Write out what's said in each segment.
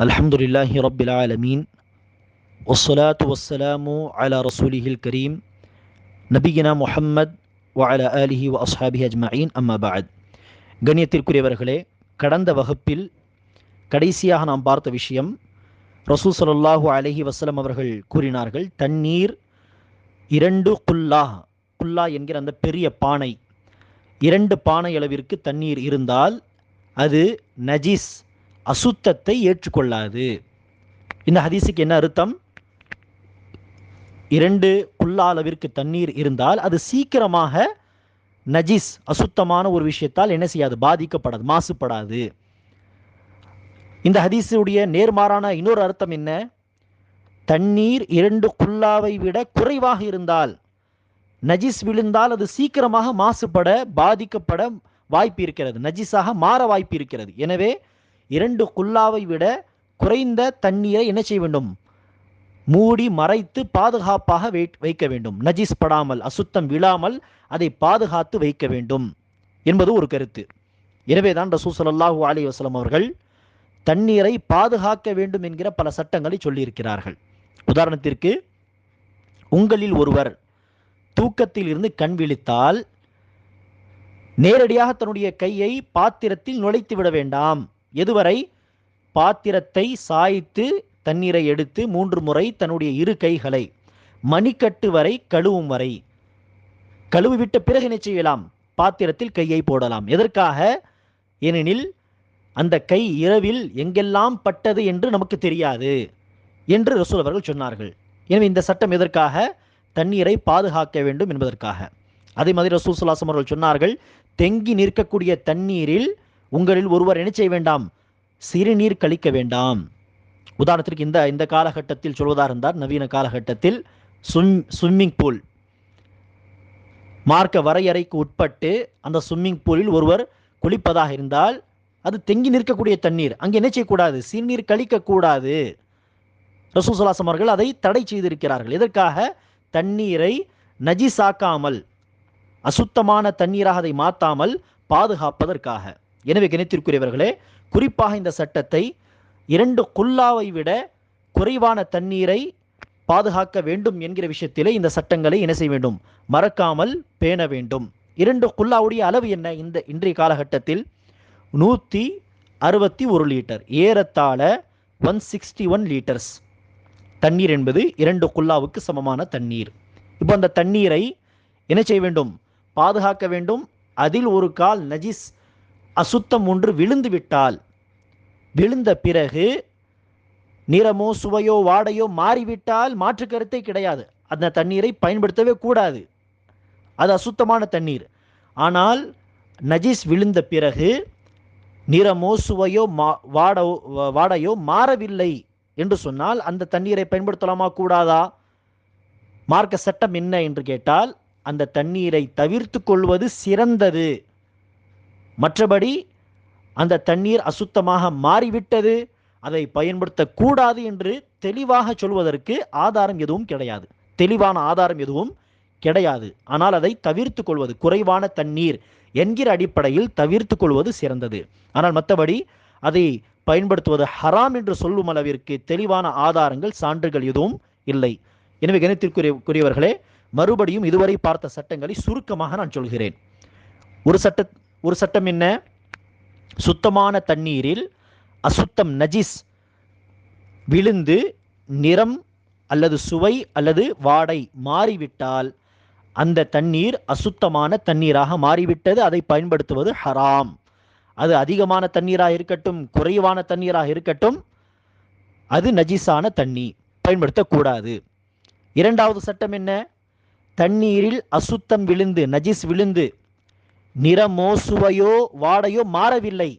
الحمد لله رب العالمين والصلاة والسلام على رسوله الكريم நபிகினா முஹம்மத் وعلى آله وأصحابه أجمعين أما بعد கண்ணியத்திற்குரியவர்களே கடந்த வகுப்பில் கடைசியாக நாம் பார்த்த விஷயம் ரசூல் ஸல்லல்லாஹு அலைஹி வஸல்லம் அவர்கள் கூறினார்கள் தண்ணீர் இரண்டு குல்லா குல்லா என்கிற அந்த பெரிய பானை இரண்டு பானை அளவிற்கு தண்ணீர் இருந்தால் அது நஜீஸ் அசுத்தத்தை ஏற்றுக்கொள்ளாது. இந்த ஹதீஸுக்கு என்ன அர்த்தம்? இரண்டு குல்லா அளவிற்கு தண்ணீர் இருந்தால் அது சீக்கிரமாக நஜீஸ் அசுத்தமான ஒரு விஷயத்தால் என்ன செய்யாது? பாதிக்கப்படாது மாசுபடாது. இந்த ஹதீஸுடைய நேர்மாறான இன்னொரு அர்த்தம் என்ன? தண்ணீர் இரண்டு குல்லாவை விட குறைவாக இருந்தால் நஜிஸ் விழுந்தால் அது சீக்கிரமாக மாசுபட பாதிக்கப்பட வாய்ப்பு இருக்கிறது. நஜிஸாக மாற வாய்ப்பு இருக்கிறது. எனவே இரண்டு குல்லாவை விட குறைந்த தண்ணீரை என்ன செய்ய வேண்டும்? மூடி மறைத்து பாதுகாப்பாக வை வைக்க வேண்டும். நஜிஸ் படாமல் அசுத்தம் விழாமல் அதை பாதுகாத்து வைக்க வேண்டும் என்பது ஒரு கருத்து. எனவே தான் ரசூ சல்லாஹூ அலி வஸ்லம் அவர்கள் தண்ணீரை பாதுகாக்க வேண்டும் என்கிற பல சட்டங்களை சொல்லியிருக்கிறார்கள். உதாரணத்திற்கு உங்களில் ஒருவர் தூக்கத்தில் இருந்து கண் விழித்தால் நேரடியாக தன்னுடைய கையை பாத்திரத்தில் நுழைத்து விட வேண்டாம். எதுவரை? பாத்திரத்தை சாய்த்து தண்ணீரை எடுத்து மூன்று முறை தன்னுடைய இரு கைகளை மணிக்கட்டு வரை கழுவும் வரை. கழுவிவிட்ட பிறகு என்ன செய்யலாம்? பாத்திரத்தில் கையை போடலாம். எதற்காக? ஏனெனில் அந்த கை இரவில் எங்கெல்லாம் பட்டது என்று நமக்கு தெரியாது என்று ரசூல் அவர்கள் சொன்னார்கள். எனவே இந்த சட்டம் எதற்காக? தண்ணீரை பாதுகாக்க வேண்டும் என்பதற்காக. அதே மாதிரி ரசூல் சுல்லாசம் அவர்கள் சொன்னார்கள் தெங்கி நிற்கக்கூடிய தண்ணீரில் உங்களில் ஒருவர் என்ன செய்ய வேண்டாம்? சிறுநீர் கழிக்க வேண்டாம். உதாரணத்திற்கு இந்த இந்த காலகட்டத்தில் சொல்வதாக இருந்தார் நவீன காலகட்டத்தில் சும் ஸ்விம்மிங் பூல் மார்க்க வரையறைக்கு உட்பட்டு அந்த ஸ்விம்மிங் பூலில் ஒருவர் குளிப்பதாக இருந்தால் அது தெங்கி நிற்கக்கூடிய தண்ணீர். அங்கே என்ன செய்யக்கூடாது? சிறுநீர் கழிக்கக்கூடாது. ரசூசலாசம் அவர்கள் அதை தடை செய்திருக்கிறார்கள். எதற்காக? தண்ணீரை நஜிசாக்காமல் அசுத்தமான தண்ணீராக அதை மாற்றாமல் பாதுகாப்பதற்காக. எனவே கிணத்திற்குரியவர்களே குறிப்பாக இந்த சட்டத்தை இரண்டு குல்லாவை விட குறைவான தண்ணீரை பாதுகாக்க வேண்டும் என்கிற விஷயத்திலே இந்த சட்டங்களை என்ன செய்ய வேண்டும்? மறக்காமல் பேண வேண்டும். இரண்டு குல்லாவுடைய அளவு என்ன? இந்த இன்றைய காலகட்டத்தில் நூற்றி அறுபத்தி ஒரு லிட்டர் ஏறத்தாழ ஒன் சிக்ஸ்டி ஒன் லிட்டர்ஸ் தண்ணீர் என்பது இரண்டு குல்லாவுக்கு சமமான தண்ணீர். இப்போ அந்த தண்ணீரை என்ன செய்ய வேண்டும்? பாதுகாக்க வேண்டும். அதில் ஒரு கால் நஜிஸ் அசுத்தம் ஒன்று விழுந்து விட்டால் விழுந்த பிறகு நிறமோ சுவையோ வாடையோ மாறிவிட்டால் மாற்று கருத்தை கிடையாது. அந்த தண்ணீரை பயன்படுத்தவே கூடாது. அது அசுத்தமான தண்ணீர். ஆனால் நஜீஸ் விழுந்த பிறகு நிறமோ சுவையோ மா வாடோ வாடையோ மாறவில்லை என்று சொன்னால் அந்த தண்ணீரை பயன்படுத்தலாமா கூடாதா? மார்க்க சட்டம் என்ன என்று கேட்டால் அந்த தண்ணீரை தவிர்த்து கொள்வது சிறந்தது. மற்றபடி அந்த தண்ணீர் அசுத்தமாக மாறிவிட்டது. அதை பயன்படுத்தக்கூடாது என்று தெளிவாக சொல்வதற்கு ஆதாரம் எதுவும் கிடையாது. தெளிவான ஆதாரம் எதுவும் கிடையாது. ஆனால் அதை தவிர்த்து கொள்வது குறைவான தண்ணீர் என்கிற அடிப்படையில் தவிர்த்து கொள்வது சிறந்தது. ஆனால் மற்றபடி அதை பயன்படுத்துவது ஹராம் என்று சொல்லும் அளவிற்கு தெளிவான ஆதாரங்கள் சான்றுகள் எதுவும் இல்லை. எனவே கணித்திற்குரியவர்களே மறுபடியும் இதுவரை பார்த்த சட்டங்களை சுருக்கமாக நான் சொல்கிறேன். ஒரு சட்ட ஒரு சட்டம் என்ன? சுத்தமான தண்ணீரில் அசுத்தம் நஜிஸ் விழுந்து நிறம் அல்லது சுவை அல்லது வாடை மாறிவிட்டால் அந்த தண்ணீர் அசுத்தமான தண்ணீராக மாறிவிட்டது. அதை பயன்படுத்துவது ஹராம். அது அதிகமான தண்ணீராக இருக்கட்டும் குறைவான தண்ணீராக இருக்கட்டும் அது நஜிஸான தண்ணி. பயன்படுத்தக்கூடாது. இரண்டாவது சட்டம் என்ன? தண்ணீரில் அசுத்தம் விழுந்து நஜிஸ் விழுந்து நிறமோ சுவையோ வாடையோ மாறவில்லை.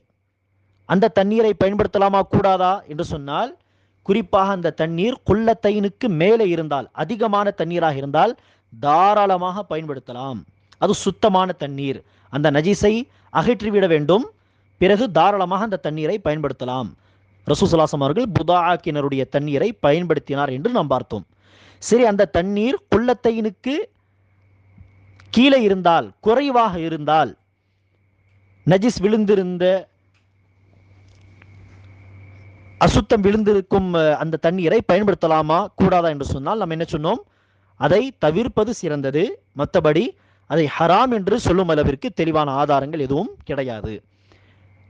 அந்த தண்ணீரை பயன்படுத்தலாமா கூடாதா என்று சொன்னால் குறிப்பாக அந்த தண்ணீர் குள்ளத்தைனுக்கு மேலே இருந்தால் அதிகமான தண்ணீராக இருந்தால் தாராளமாக பயன்படுத்தலாம். அது சுத்தமான தண்ணீர். அந்த நஜீஸை அகற்றிவிட வேண்டும். பிறகு தாராளமாக அந்த தண்ணீரை பயன்படுத்தலாம். ரசூசலாசம் அவர்கள் புதாக்கினருடைய தண்ணீரை பயன்படுத்தினார் என்று நாம் பார்த்தோம். சரி அந்த தண்ணீர் குள்ளத்தைனுக்கு கீழே இருந்தால் குறைவாக இருந்தால் நஜிஸ் விழுந்திருந்த அசுத்தம் விழுந்திருக்கும் அந்த தண்ணீரை பயன்படுத்தலாமா கூடாதா என்று சொன்னால் நம்ம என்ன சொன்னோம்? அதை தவிர்ப்பது சிறந்தது. மற்றபடி அதை ஹராம் என்று சொல்லும் அளவிற்கு தெளிவான ஆதாரங்கள் எதுவும் கிடையாது.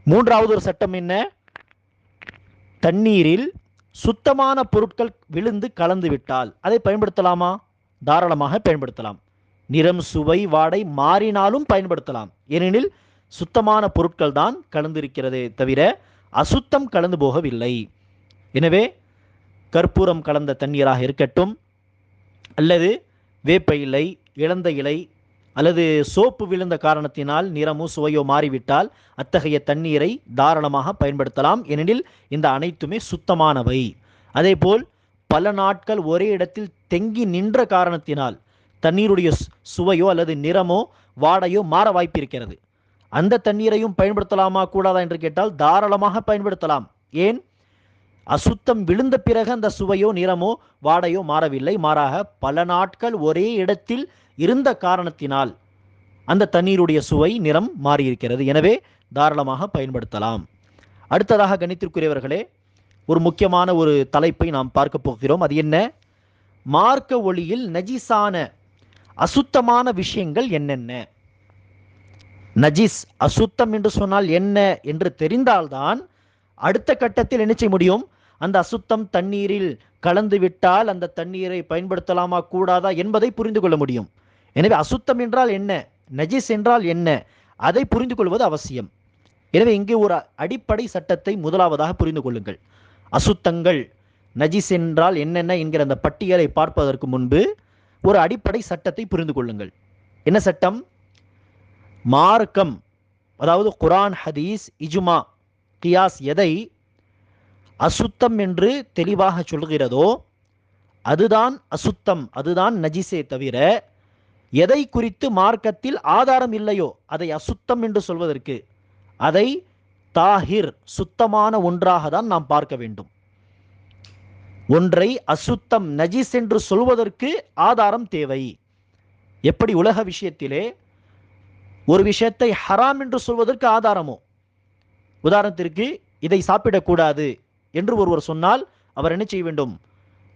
மூன்றாவது ஒரு சட்டம் என்ன? தண்ணீரில் சுத்தமான பொருட்கள் விழுந்து கலந்து விட்டால் அதை பயன்படுத்தலாமா? தாராளமாக பயன்படுத்தலாம். நிறம் சுவை வாடை மாறினாலும் பயன்படுத்தலாம். ஏனெனில் சுத்தமான பொருட்கள் தான் கலந்திருக்கிறதே தவிர அசுத்தம் கலந்து போகவில்லை. எனவே கற்பூரம் கலந்த தண்ணீராக இருக்கட்டும் அல்லது வேப்ப இலை இழந்த இலை அல்லது சோப்பு விழுந்த காரணத்தினால் நிறமோ சுவையோ மாறிவிட்டால் அத்தகைய தண்ணீரை தாராளமாக பயன்படுத்தலாம். ஏனெனில் இந்த அனைத்துமே சுத்தமானவை. அதேபோல் பல நாட்கள் ஒரே இடத்தில் தெங்கி நின்ற காரணத்தினால் தண்ணீருடைய சுவையோ அல்லது நிறமோ வாடையோ மாற வாய்ப்பிருக்கிறது. அந்த தண்ணீரையும் பயன்படுத்தலாமா கூடாதா என்று கேட்டால் தாராளமாக பயன்படுத்தலாம். ஏன்? அசுத்தம் விழுந்த பிறகு அந்த சுவையோ நிறமோ வாடையோ மாறவில்லை. மாறாக பல நாட்கள் ஒரே இடத்தில் இருந்த காரணத்தினால் அந்த தண்ணீருடைய சுவை நிறம் மாறியிருக்கிறது. எனவே தாராளமாக பயன்படுத்தலாம். அடுத்ததாக கணித்திற்குரியவர்களே ஒரு முக்கியமான ஒரு தலைப்பை நாம் பார்க்க போகிறோம். அது என்ன? மார்க்க ஒளியில் நஜிசான அசுத்தமான விஷயங்கள் என்னென்ன? நஜிஸ் அசுத்தம் என்று சொன்னால் என்ன என்று தெரிந்தால்தான் அடுத்த கட்டத்தில் என்ன செய்ய முடியும்? அந்த அசுத்தம் தண்ணீரில் கலந்து விட்டால் அந்த தண்ணீரை பயன்படுத்தலாமா கூடாதா என்பதை புரிந்து கொள்ள முடியும். எனவே அசுத்தம் என்றால் என்ன? நஜிஸ் என்றால் என்ன? அதை புரிந்து கொள்வது அவசியம். எனவே இங்கே ஒரு அடிப்படை சட்டத்தை முதலாவதாக புரிந்து கொள்ளுங்கள். அசுத்தங்கள் நஜிஸ் என்றால் என்னென்ன என்கிற அந்த பட்டியலை பார்ப்பதற்கு முன்பு ஒரு அடிப்படை சட்டத்தை புரிந்து கொள்ளுங்கள். என்ன சட்டம்? மார்க்கம் அதாவது குரான் ஹதீஸ் இஜுமா கியாஸ் எதை அசுத்தம் என்று தெளிவாக சொல்கிறதோ அதுதான் அசுத்தம் அதுதான் நஜிசே தவிர எதை குறித்து மார்க்கத்தில் ஆதாரம் இல்லையோ அதை அசுத்தம் என்று சொல்வதற்கு அதை தாஹிர் சுத்தமான ஒன்றாக தான் நாம் பார்க்க வேண்டும். ஒன்றை அசுத்தம் நஜிஸ் என்று சொல்வதற்கு ஆதாரம் தேவை. எப்படி உலக விஷயத்திலே ஒரு விஷயத்தை ஹராம் என்று சொல்வதற்கு ஆதாரமோ? உதாரணத்திற்கு இதை சாப்பிடக்கூடாது என்று ஒருவர் சொன்னால் அவர் என்ன செய்ய வேண்டும்?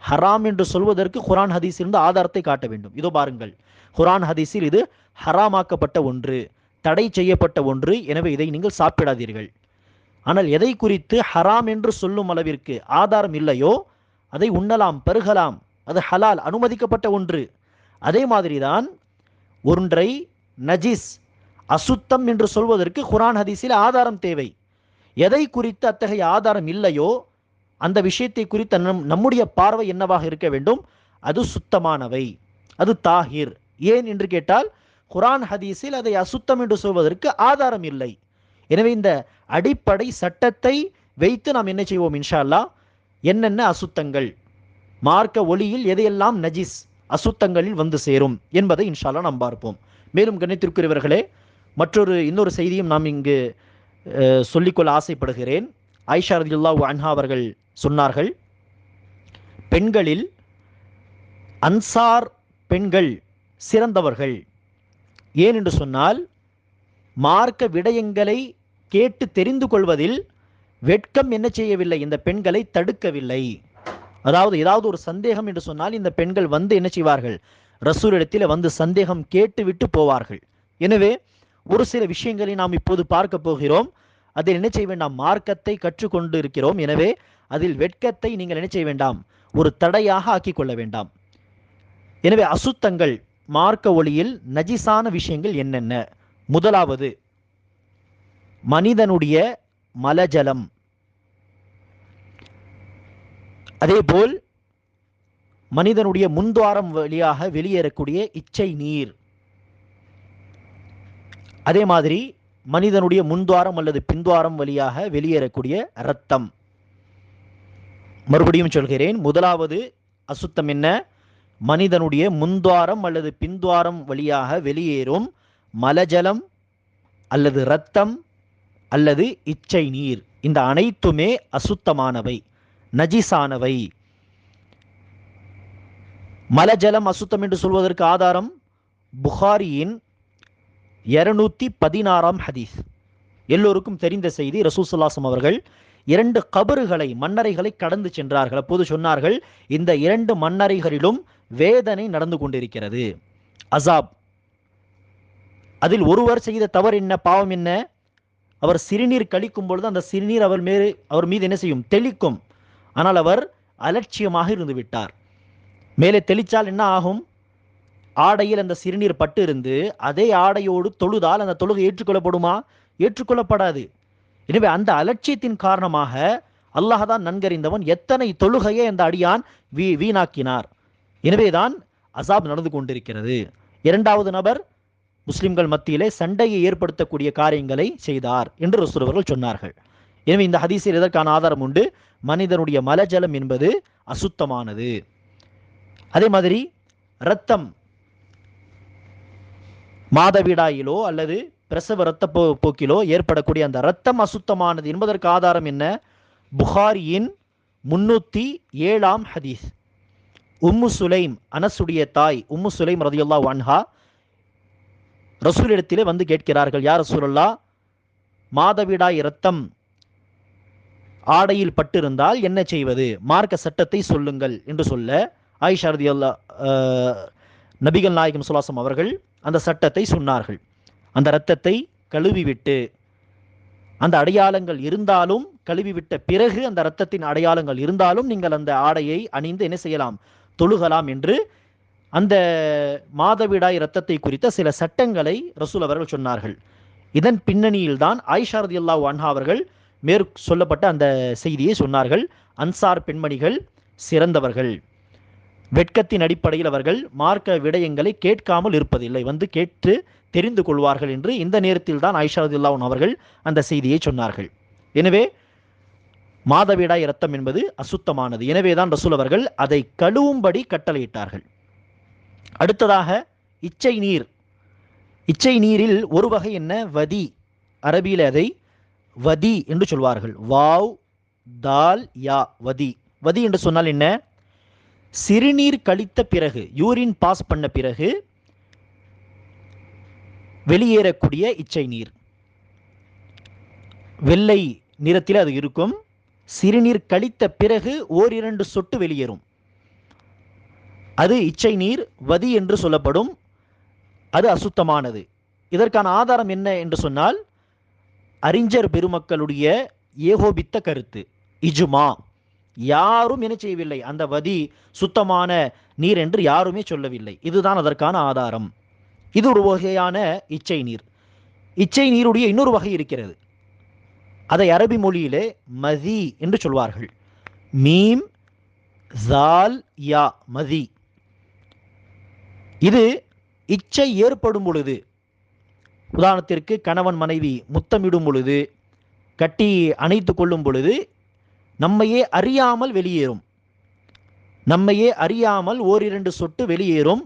ஹராம் என்று சொல்வதற்கு குரான் ஹதீஸிலிருந்து ஆதாரத்தை காட்ட வேண்டும். இதோ பாருங்கள். குரான் ஹதீஸில் இது ஹராமாக்கப்பட்ட ஒன்று தடை செய்யப்பட்ட ஒன்று எனவே இதை நீங்கள் சாப்பிடாதீர்கள். ஆனால் எதை குறித்து ஹராம் என்று சொல்லும் அளவிற்கு ஆதாரம் இல்லையோ அதை உண்ணலாம் பருகலாம். அது ஹலால் அனுமதிக்கப்பட்ட ஒன்று. அதே மாதிரிதான் ஒன்றை நஜிஸ் அசுத்தம் என்று சொல்வதற்கு குரான் ஹதீஸில் ஆதாரம் தேவை. எதை குறித்து அத்தகைய ஆதாரம் இல்லையோ அந்த விஷயத்தை குறித்த நம் நம்முடைய பார்வை என்னவாக இருக்க வேண்டும்? அது சுத்தமானவை. அது தாஹிர். ஏன் என்று கேட்டால் குரான் ஹதீஸில் அதை அசுத்தம் என்று சொல்வதற்கு ஆதாரம் இல்லை. எனவே இந்த அடிப்படை சட்டத்தை வைத்து நாம் என்ன செய்வோம் இன்ஷா அல்லா என்னென்ன அசுத்தங்கள்? மார்க்க ஒளியில் எதையெல்லாம் நஜிஸ் அசுத்தங்களில் வந்து சேரும் என்பதை இன்ஷால்லா நாம் பார்ப்போம். மேலும் கணித்திருக்கிறவர்களே மற்றொரு இன்னொரு செய்தியும் நாம் இங்கு சொல்லிக்கொள்ள ஆசைப்படுகிறேன். ஐஷா ரதியுல்லாஹு அன்ஹா அவர்கள் சொன்னார்கள் பெண்களில் அன்சார் பெண்கள் சிறந்தவர்கள். ஏனென்று சொன்னால் மார்க்க விடயங்களை கேட்டு தெரிந்து கொள்வதில் வெட்கம் என்ன செய்யவில்லை? இந்த பெண்களை தடுக்கவில்லை. அதாவது ஏதாவது ஒரு சந்தேகம் என்று சொன்னால் இந்த பெண்கள் வந்து என்ன செய்வார்கள்? ரசூலிடத்தில் வந்து சந்தேகம் கேட்டு விட்டு போவார்கள். எனவே ஒரு சில விஷயங்களை நாம் இப்போது பார்க்க போகிறோம். அதில் என்ன செய்ய வேண்டாம்? மார்க்கத்தை கற்றுக்கொண்டு இருக்கிறோம். எனவே அதில் வெட்கத்தை நீங்கள் என்ன செய்ய வேண்டாம்? ஒரு தடையாக ஆக்கி கொள்ள வேண்டாம். எனவே அசுத்தங்கள் மார்க்க ஒளியில் நஜிசான விஷயங்கள் என்னென்ன? முதலாவது மனிதனுடைய மலஜலம். அதேபோல் மனிதனுடைய முன்துவாரம் வழியாக வெளியேறக்கூடிய இச்சை நீர். அதே மாதிரி மனிதனுடைய முன்துவாரம் அல்லது பின்துவாரம் வழியாக வெளியேறக்கூடிய இரத்தம். மறுபடியும் சொல்கிறேன் முதலாவது அசுத்தம் என்ன? மனிதனுடைய முன்துவாரம் அல்லது பின்துவாரம் வழியாக வெளியேறும் மலஜலம் அல்லது இரத்தம் அல்லது இச்சை நீர். இந்த அனைத்துமே அசுத்தமானவை. நஜிசானவை மலஜலம் அசுத்தம் என்று சொல்வதற்கு ஆதாரம் புகாரியின் இருநூத்தி பதினாறாம் ஹதீஸ். எல்லோருக்கும் தெரிந்த செய்தி ரசூசல்லாசம் அவர்கள் இரண்டு கபறுகளை மன்னரைகளை கடந்து சென்றார்கள். அப்போது சொன்னார்கள் இந்த இரண்டு மன்னரைகளிலும் வேதனை நடந்து கொண்டிருக்கிறது. அசாப். அதில் ஒருவர் செய்த தவறு என்ன பாவம் என்ன? அவர் சிறுநீர் கழிக்கும் பொழுது அந்த சிறுநீர் அவர் மேல் அவர் மீது என்ன செய்யும்? தெளிக்கும். ஆனால் அவர் அலட்சியமாக இருந்து விட்டார். மேலே தெளித்தால் என்ன ஆகும்? ஆடையில் அந்த சிறுநீர் பட்டு இருந்து அதே ஆடையோடு தொழுதால் அந்த தொழுகை ஏற்றுக்கொள்ளப்படுமா? ஏற்றுக்கொள்ளப்படாது. எனவே அந்த அலட்சியத்தின் காரணமாக அல்லாஹ் தான் நன்கறிந்தவன். எத்தனை தொழுகையை அந்த அடியான் வீ வீணாக்கினார். எனவேதான் அசாப் நடந்து கொண்டிருக்கிறது. இரண்டாவது நபர் முஸ்லிம்கள் மத்தியிலே சண்டையை ஏற்படுத்தக்கூடிய காரியங்களை செய்தார் என்று ரசூலவர்கள் சொன்னார்கள். எனவே இந்த ஹதீஸில் இதற்கான ஆதாரம் உண்டு. மனிதனுடைய மலஜலம் என்பது அசுத்தமானது. அதே மாதிரி இரத்தம் மாதவிடாயிலோ அல்லது பிரசவ இரத்த போ போக்கிலோ ஏற்படக்கூடிய அந்த இரத்தம் அசுத்தமானது என்பதற்கு ஆதாரம் என்ன? புகாரியின் முன்னூத்தி ஏழாம் ஹதீஸ். உம்மு சுலைம் அனசுடைய தாய் உம்மு சுலைம் ரதியுல்லா வான்ஹா ரசூலிடத்திலே வந்து கேட்கிறார்கள் யார் ரசூலல்லா மாதவிடாய் இரத்தம் ஆடையில் பட்டிருந்தால் என்ன செய்வது? மார்க்க சட்டத்தை சொல்லுங்கள். என்று சொல்ல ஆயிஷா அல்லா நபிகள் நாயகம் சுல்லாசம் அவர்கள் அந்த சட்டத்தை சொன்னார்கள். அந்த இரத்தத்தை கழுவிவிட்டு அந்த அடையாளங்கள் இருந்தாலும் கழுவிவிட்ட பிறகு அந்த இரத்தத்தின் அடையாளங்கள் இருந்தாலும் நீங்கள் அந்த ஆடையை அணிந்து என்ன செய்யலாம்? தொழுகலாம் என்று அந்த மாதவிடாய் இரத்தத்தை குறித்த சில சட்டங்களை ரசூல் அவர்கள் சொன்னார்கள். இதன் பின்னணியில் தான் ஆயிஷா ரதியுல்லா அன்ஹா அவர்கள் மேற் சொல்லப்பட்ட அந்த செய்தியை சொன்னார்கள். அன்சார் பெண்மணிகள் சிறந்தவர்கள். வெட்கத்தின் அடிப்படையில் அவர்கள் மார்க்க விடயங்களை கேட்காமல் இருப்பதில்லை. வந்து கேட்டு தெரிந்து கொள்வார்கள் என்று இந்த நேரத்தில் தான் ஐஷா அவர்கள் அந்த செய்தியை சொன்னார்கள். எனவே மாதவிடாய் இரத்தம் என்பது அசுத்தமானது. எனவே தான் ரசூல் அவர்கள் அதை கழுவும்படி கட்டளையிட்டார்கள். அடுத்ததாக இச்சை நீர். இச்சை நீரில் ஒரு வகை என்ன? வதி. அரபியில் அதை வதி என்று சொல்வார்கள். வாவ் தால் யா. வதி. வதி என்று சொன்னால் என்ன? சிறுநீர் கழித்த பிறகு யூரின் பாஸ் பண்ண பிறகு வெளியேறக்கூடிய இச்சை நீர். வெள்ளை நிறத்தில் அது இருக்கும். சிறுநீர் கழித்த பிறகு ஓரிரண்டு சொட்டு வெளியேறும். அது இச்சை நீர் வதி என்று சொல்லப்படும் அது அசுத்தமானது. இதற்கான ஆதாரம் என்ன என்று சொன்னால் அறிஞர் பெருமக்களுடைய ஏகோபித்த கருத்து இஜுமா. யாரும் என்ன செய்யவில்லை. அந்த வதி சுத்தமான நீர் என்று யாருமே சொல்லவில்லை. இதுதான் அதற்கான ஆதாரம். இது ஒரு வகையான இச்சை நீர். இச்சை நீருடைய இன்னொரு வகை இருக்கிறது. அதை அரபி மொழியிலே மதி என்று சொல்வார்கள். மீம் ஜால் யா மதி. இது இச்சை ஏற்படும் பொழுது உதாரணத்திற்கு கணவன் மனைவி முத்தமிடும் பொழுது கட்டி அணைத்து கொள்ளும் பொழுது நம்மையே அறியாமல் வெளியேறும். நம்மையே அறியாமல் ஓரிரண்டு சொட்டு வெளியேறும்.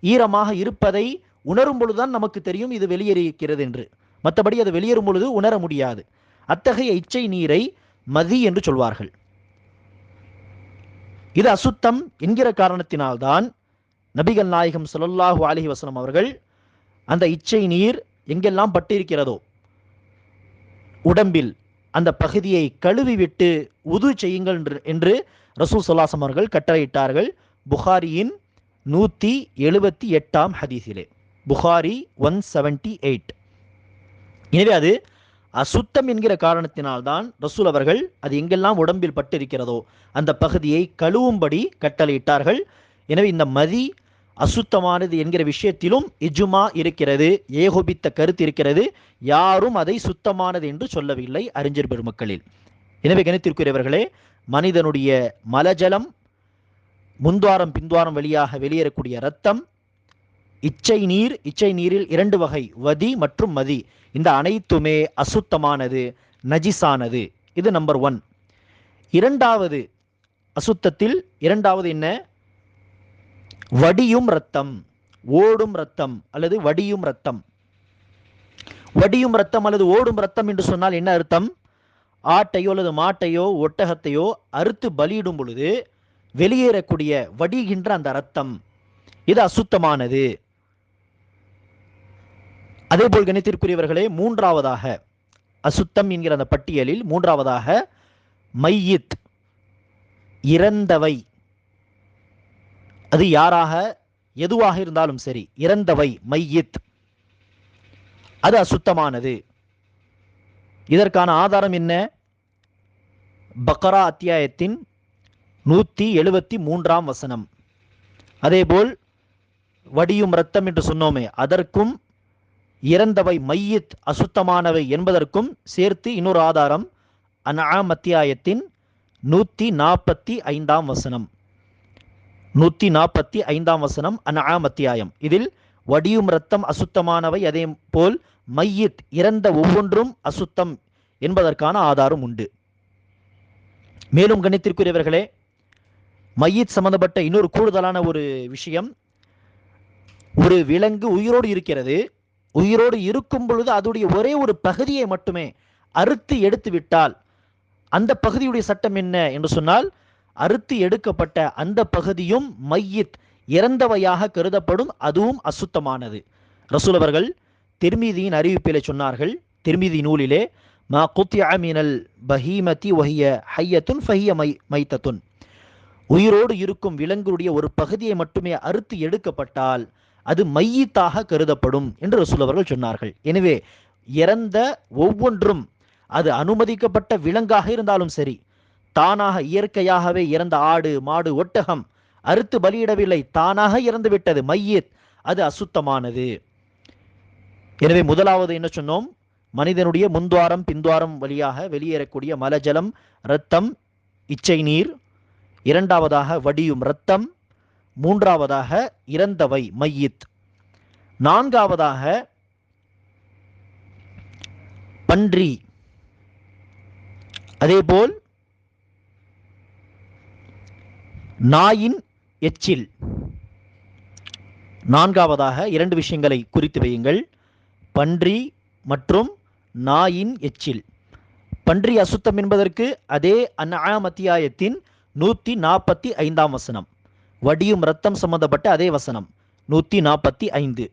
ஈரமாக இருப்பதை உணரும் பொழுதுதான் நமக்கு தெரியும் இது வெளியேறியிருக்கிறது என்று. மற்றபடி அது வெளியேறும் பொழுது உணர முடியாது. அத்தகைய இச்சை நீரை மதி என்று சொல்வார்கள். இது அசுத்தம் என்கிற காரணத்தினால்தான் நபிகள் நாயகம் ஸல்லல்லாஹு அலஹி வஸல்லம் அவர்கள் அந்த இச்சை நீர் எங்கெல்லாம் பட்டிருக்கிறதோ உடம்பில் அந்த பகுதியை கழுவி விட்டு உது செய்யுங்கள் என்று- என்று ரசூல் சொல்லாசம் அவர்கள் கட்டளையிட்டார்கள். புகாரியின் நூற்றி எழுபத்தி எட்டாம் ஹதீஸிலே. புகாரி ஒன் செவன்டி எயிட் எனவே அது அசுத்தம் என்கிற காரணத்தினால்தான் ரசூல் அவர்கள் அது எங்கெல்லாம் உடம்பில் பட்டிருக்கிறதோ அந்த பகுதியை கழுவும்படி கட்டளையிட்டார்கள். எனவே இந்த மதி அசுத்தமானது என்கிற விஷயத்திலும் இஜுமா இருக்கிறது ஏகோபித்த கருத்து இருக்கிறது. யாரும் அதை சுத்தமானது என்று சொல்லவில்லை அறிஞர் பெருமக்களில். எனவே கணித்திற்குரியவர்களே மனிதனுடைய மலஜலம் முன்துவாரம் பின்துவாரம் வழியாக வெளியேறக்கூடிய இரத்தம் இச்சை நீர் இச்சை நீரில் இரண்டு வகை வதி மற்றும் மதி. இந்த அனைத்துமே அசுத்தமானது நஜிசானது இது நம்பர் ஒன் இரண்டாவது அசுத்தத்தில் இரண்டாவது என்ன? வடியும் ரத்தம் ஓடும் ரத்தம் அல்லது வடியும் ரத்தம் வடியும் ரத்தம் அல்லது ஓடும் ரத்தம் என்று சொன்னால் என்ன அர்த்தம்? ஆட்டையோ அல்லது மாட்டையோ ஒட்டகத்தையோ அறுத்து பலியிடும் பொழுது வெளியேறக்கூடிய வடிகின்ற அந்த ரத்தம் இது அசுத்தமானது. அதே போல் கணித்திற்குரியவர்களே மூன்றாவதாக அசுத்தம் என்கிற அந்த பட்டியலில் மூன்றாவதாக மையித் இறந்தவை. அது யாராக எதுவாக இருந்தாலும் சரி இறந்தவை மையித். அது அசுத்தமானது. இதற்கான ஆதாரம் என்ன? பக்கரா அத்தியாயத்தின் நூற்றி எழுபத்தி மூன்றாம் வசனம். அதேபோல் வடியும் ரத்தம் என்று சொன்னோமே அதற்கும் இறந்தவை மையித் அசுத்தமானவை என்பதற்கும் சேர்த்து இன்னொரு ஆதாரம் அன்ஆம் அத்தியாயத்தின் நூற்றி நாற்பத்தி ஐந்தாம் வசனம். நூற்றி நாற்பத்தி ஐந்தாம் வசனம் அன்ஆம் அத்தியாயம். இதில் வடியும் ரத்தம் அசுத்தமானவை அதே போல் மையித் இறந்த ஒவ்வொன்றும் அசுத்தம் என்பதற்கான ஆதாரம் உண்டு. மேலும் கணித்திற்குரியவர்களே மையித் சம்பந்தப்பட்ட இன்னொரு கூடுதலான ஒரு விஷயம் ஒரு விலங்கு உயிரோடு இருக்கிறது. உயிரோடு இருக்கும் பொழுது அதோடைய ஒரே ஒரு பகுதியை மட்டுமே அறுத்து எடுத்து விட்டால் அந்த பகுதியுடைய சட்டம் என்ன என்று சொன்னால் அறுத்து எடுக்கப்பட்ட அந்த பகுதியும் மையித் இறந்தவையாக கருதப்படும் அதுவும் அசுத்தமானது. ரசூலவர்கள் திருமீதியின் அறிவிப்பிலே சொன்னார்கள் திருமீதி நூலிலே மா குத்திய மினல் பஹீமதி ஒஹிய ஹையத்துன் ஃபஹிய மை மைத்தத்துன். உயிரோடு இருக்கும் விலங்குடைய ஒரு பகுதியை மட்டுமே அறுத்து எடுக்கப்பட்டால் அது மையத்தாக கருதப்படும் என்று ரசூலவர்கள் சொன்னார்கள். எனவே இறந்த ஒவ்வொன்றும் அது அனுமதிக்கப்பட்ட விலங்காக இருந்தாலும் சரி தானாக இயற்கையாகவே இறந்த ஆடு மாடு ஒட்டகம் அறுத்து பலியிடவில்லை. தானாக இறந்து விட்டது மையத். அது அசுத்தமானது. எனவே முதலாவது என்ன சொன்னோம்? மனிதனுடைய முன்துவாரம் பின்துவாரம் வழியாக வெளியேறக்கூடிய மலஜலம் இரத்தம் இச்சை நீர். இரண்டாவதாக வடியும் இரத்தம். மூன்றாவதாக இறந்தவை மையித். நான்காவதாக பன்றி. அதேபோல் நாயின் எச்சில். நான்காவதாக இரண்டு விஷயங்களை குறித்து வையுங்கள். பன்றி மற்றும் நாயின் எச்சில். பன்றி அசுத்தம் என்பதற்கு அதே அன்ஆம் அத்தியாயத்தின் நூற்றி நாற்பத்தி ஐந்தாம் வசனம். வடியும் இரத்தம் சம்பந்தப்பட்ட அதே வசனம் நூற்றி நாற்பத்தி ஐந்து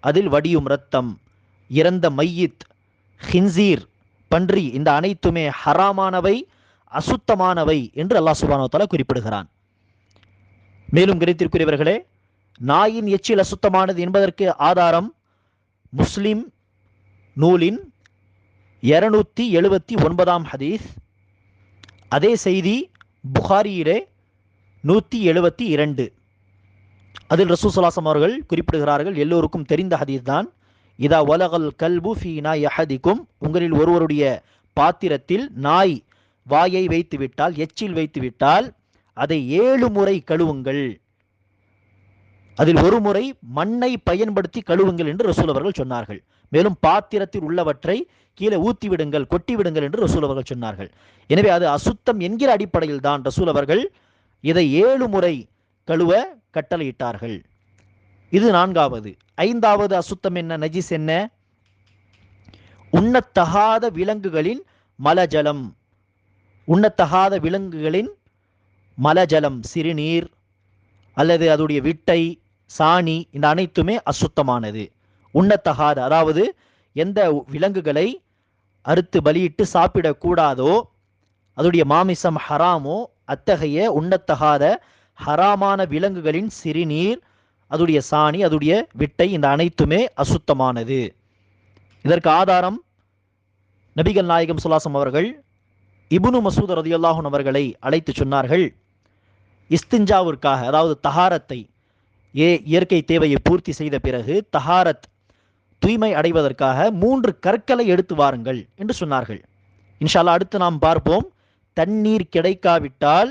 அதில் வடியும் இரத்தம் இறந்த மையித் ஹின்சீர் பன்றி இந்த அனைத்துமே ஹராமானவை அசுத்தமானவை என்று அல்லாஹ் சுபானோத்தாலா குறிப்பிடுகிறான். மேலும் கிரத்திற்குரியவர்களே நாயின் எச்சில் அசுத்தமானது என்பதற்கு ஆதாரம் முஸ்லிம் நூலின் இருநூத்தி எழுபத்தி ஒன்பதாம் ஹதீஸ். அதே செய்தி புகாரியிலே நூற்றி எழுபத்தி இரண்டு. அதில் ரசூசலாசம் அவர்கள் குறிப்பிடுகிறார்கள் எல்லோருக்கும் தெரிந்த ஹதீஸ் தான். இதா ஒலகல் கல்பு ஃபீனா யஹதிக்கும் உங்களில் ஒருவருடைய பாத்திரத்தில் நாய் வாயை வைத்து விட்டால் எச்சில் வைத்து விட்டால் அதை ஏழு முறை கழுவுங்கள். அதில் ஒரு முறை மண்ணை பயன்படுத்தி கழுவுங்கள் என்று ரசூல் அவர்கள் சொன்னார்கள். மேலும் பாத்திரத்தில் உள்ளவற்றை கீழே ஊத்தி விடுங்கள் கொட்டி விடுங்கள் என்று ரசூல் அவர்கள் சொன்னார்கள். எனவே அது அசுத்தம் என்கிற அடிப்படையில் தான் ரசூல் அவர்கள் இதை ஏழு முறை கழுவ கட்டளையிட்டார்கள். இது நான்காவது. ஐந்தாவது அசுத்தம் என்ன நஜிஸ் என்ன? உண்ணத்தகாத விலங்குகளின் மலஜலம். உண்ணத்தகாத விலங்குகளின் மலஜலம் சிறுநீர் அல்லது அதோடைய விட்டை சாணி இந்த அனைத்துமே அசுத்தமானது. உண்ணத்தகாத. அதாவது எந்த விலங்குகளை அறுத்து பலியிட்டு சாப்பிடக்கூடாதோ அதோடைய மாமிசம் ஹராமோ அத்தகைய உண்ணத்தகாத ஹராமான விலங்குகளின் சிறுநீர் அதுடைய சாணி அதுடைய விட்டை இந்த அனைத்துமே அசுத்தமானது. இதற்கு ஆதாரம் நபிகள் நாயகம் சுல்லாசம் அவர்கள் இபுனு மசூத் ரதியுல்லாஹன் அவர்களை அழைத்து சொன்னார்கள். இஸ்திஞ்சாவிற்காக அதாவது தஹாரத்தை ஏ இயற்கை தேவையை பூர்த்தி செய்த பிறகு தஹாரத் தூய்மை அடைவதற்காக மூன்று கற்களை எடுத்து வாருங்கள் என்று சொன்னார்கள். இன்ஷால்லா அடுத்து நாம் பார்ப்போம். தண்ணீர் கிடைக்காவிட்டால்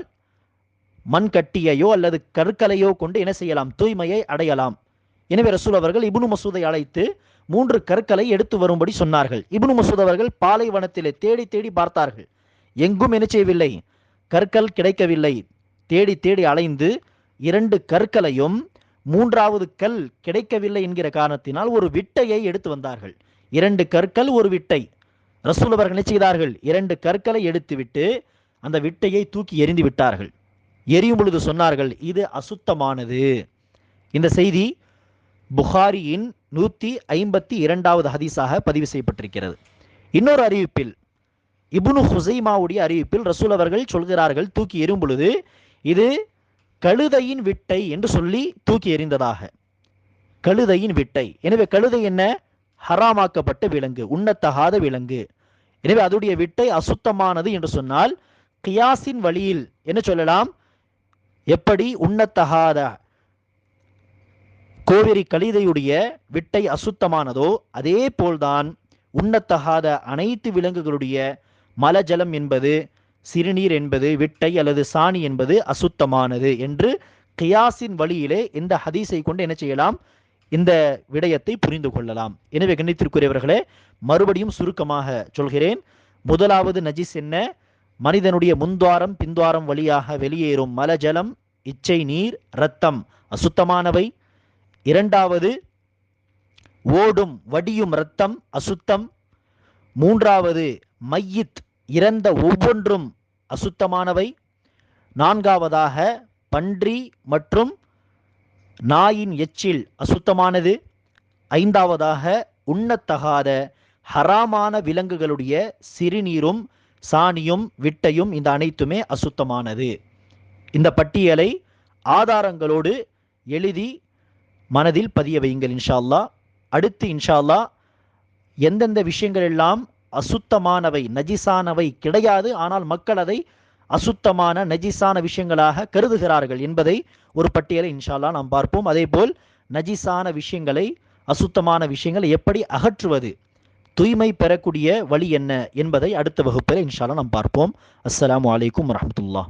மண் கட்டியையோ அல்லது கற்களையோ கொண்டு என்ன செய்யலாம்? தூய்மையை அடையலாம். எனவே ரசூல் அவர்கள் இபுனு மசூதை அழைத்து மூன்று கற்களை எடுத்து வரும்படி சொன்னார்கள். இபுனு மசூத் அவர்கள் பாலைவனத்திலே தேடி தேடி பார்த்தார்கள். எங்கும் என்ன செய்யவில்லை? கற்கள் கிடைக்கவில்லை. தேடி தேடி அலைந்து இரண்டு கற்களையும் மூன்றாவது கல் கிடைக்கவில்லை என்கிற காரணத்தினால் ஒரு விட்டையை எடுத்து வந்தார்கள். இரண்டு கற்கள் ஒரு விட்டை. ரசூல் அவர்கள் இரண்டு கற்களை எடுத்துவிட்டு அந்த விட்டையை தூக்கி எறிந்து விட்டார்கள். எரியும் பொழுது சொன்னார்கள் இது அசுத்தமானது. இந்த செய்தி புகாரியின் நூற்றி ஐம்பத்தி இரண்டாவது ஹதீஸாக பதிவு செய்யப்பட்டிருக்கிறது. இன்னொரு அறிவிப்பில் இபுனு ஹுசைமாவுடைய அறிவிப்பில் ரசூல் அவர்கள் சொல்கிறார்கள் தூக்கி எறும் பொழுது இது கழுதையின் விட்டை என்று சொல்லி தூக்கி எறிந்ததாக. கழுதையின் விட்டை. எனவே கழுதை என்ன? ஹராமாக்கப்பட்ட விலங்கு உண்ணத்தகாத விலங்கு. எனவே அதோடைய விட்டை அசுத்தமானது என்று சொன்னால் கியாசின் வழியில் என்ன சொல்லலாம்? எப்படி உண்ணத்தகாத கோவேரி கழுதையுடைய விட்டை அசுத்தமானதோ அதே போல்தான் உண்ணத்தகாத அனைத்து விலங்குகளுடைய மலஜலம் என்பது சிறுநீர் என்பது விட்டை அல்லது சாணி என்பது அசுத்தமானது என்று கியாசின் வழியிலே இந்த ஹதீஸை கொண்டு என்ன செய்யலாம்? இந்த விடயத்தை புரிந்து கொள்ளலாம். எனவே கண்ணித்திற்குரியவர்களே மறுபடியும் சுருக்கமாக சொல்கிறேன். முதலாவது நஜிஸ் என்ன? மனிதனுடைய முன்துவாரம் பின்துவாரம் வழியாக வெளியேறும் மலஜலம் இச்சை நீர் இரத்தம் அசுத்தமானவை. இரண்டாவது ஓடும் வடியும் இரத்தம் அசுத்தம். மூன்றாவது மையித் இறந்த ஒவ்வொன்றும் அசுத்தமானவை. நான்காவதாக பன்றி மற்றும் நாயின் எச்சில் அசுத்தமானது. ஐந்தாவதாக உண்ணத்தகாத ஹராமான விலங்குகளுடைய சிறுநீரும் சாணியும் விட்டையும் இந்த அனைத்துமே அசுத்தமானது. இந்த பட்டியலை ஆதாரங்களோடு எழுதி மனதில் பதிய வையுங்கள் இன்ஷா அடுத்து இன்ஷா எந்தெந்த விஷயங்கள் எல்லாம் அசுத்தமானவை நஜிசானவை கிடையாது. ஆனால் மக்கள் அதை அசுத்தமான நஜிசான விஷயங்களாக கருதுகிறார்கள் என்பதை ஒரு பட்டியலை இன்ஷால்லா நாம் பார்ப்போம். அதேபோல் நஜிசான விஷயங்களை அசுத்தமான விஷயங்களை எப்படி அகற்றுவது? தூய்மை பெறக்கூடிய வழி என்ன என்பதை அடுத்த வகுப்பில் இன்ஷால்லா நாம் பார்ப்போம். அஸ்லாம் வலைக்கம் வரமத்துல்லா